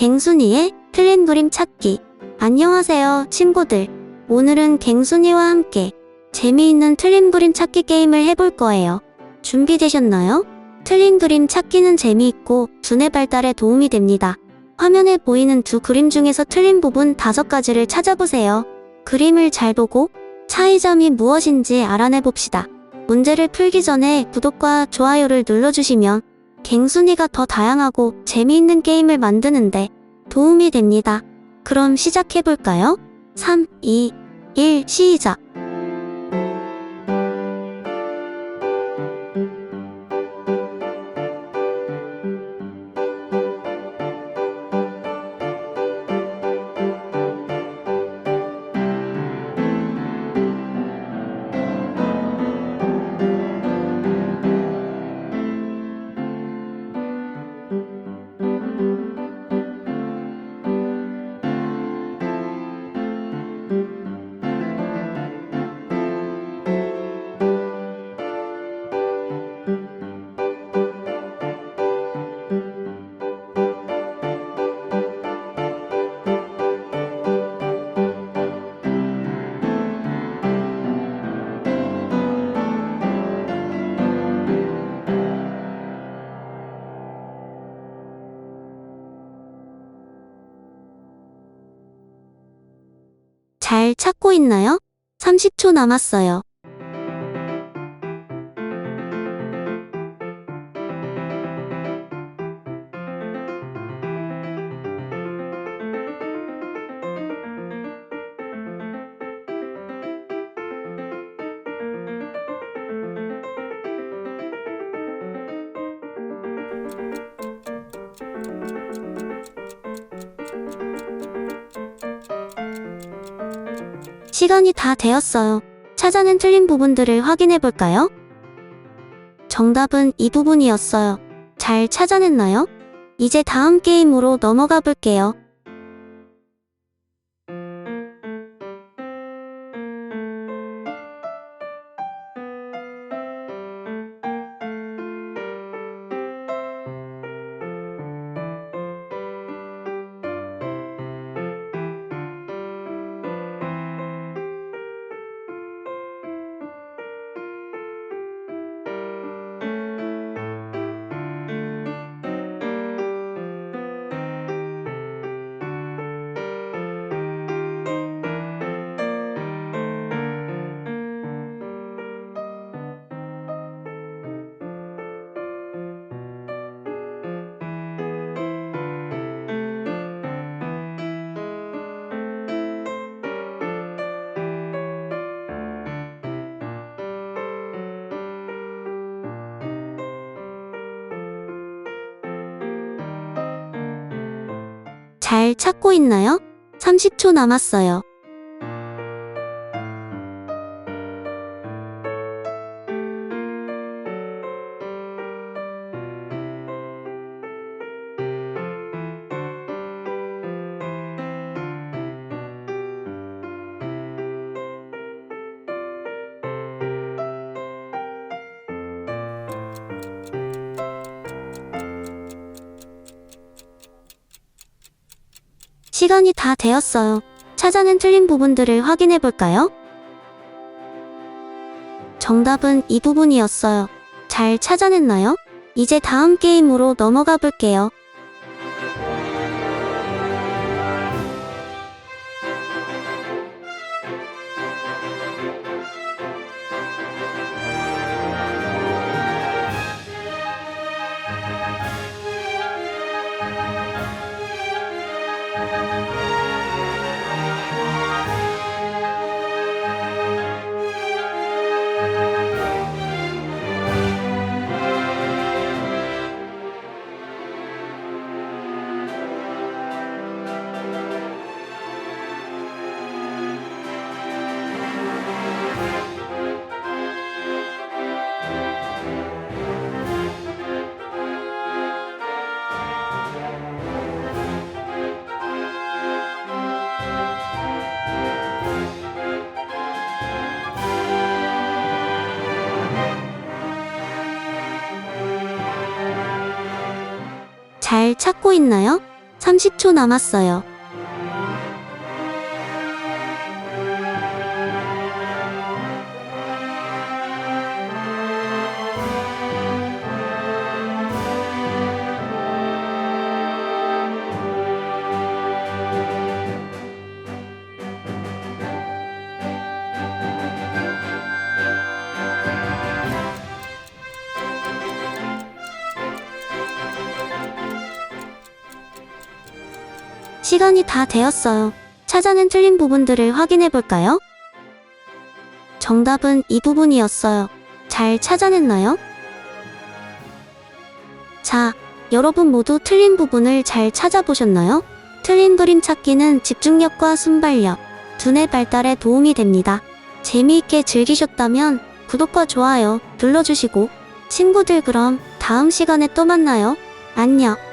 갱순이의 틀린 그림 찾기. 안녕하세요, 친구들. 오늘은 갱순이와 함께 재미있는 틀린 그림 찾기 게임을 해볼 거예요. 준비되셨나요? 틀린 그림 찾기는 재미있고 두뇌 발달에 도움이 됩니다. 화면에 보이는 두 그림 중에서 틀린 부분 다섯 가지를 찾아보세요. 그림을 잘 보고 차이점이 무엇인지 알아내 봅시다. 문제를 풀기 전에 구독과 좋아요를 눌러주시면 갱순이가 더 다양하고 재미있는 게임을 만드는데 도움이 됩니다. 그럼 시작해볼까요? 3, 2, 1, 시작! 잘 찾고 있나요? 30초 남았어요. 시간이 다 되었어요. 찾아낸 틀린 부분들을 확인해 볼까요? 정답은 이 부분이었어요. 잘 찾아냈나요? 이제 다음 게임으로 넘어가 볼게요. 잘 찾고 있나요? 30초 남았어요. 시간이 다 되었어요. 찾아낸 틀린 부분들을 확인해 볼까요? 정답은 이 부분이었어요. 잘 찾아냈나요? 이제 다음 게임으로 넘어가 볼게요. 잘 찾고 있나요? 30초 남았어요. 시간이 다 되었어요. 찾아낸 틀린 부분들을 확인해 볼까요? 정답은 이 부분이었어요. 잘 찾아냈나요? 자, 여러분 모두 틀린 부분을 잘 찾아보셨나요? 틀린 그림 찾기는 집중력과 순발력, 두뇌 발달에 도움이 됩니다. 재미있게 즐기셨다면 구독과 좋아요 눌러주시고 친구들 그럼 다음 시간에 또 만나요. 안녕.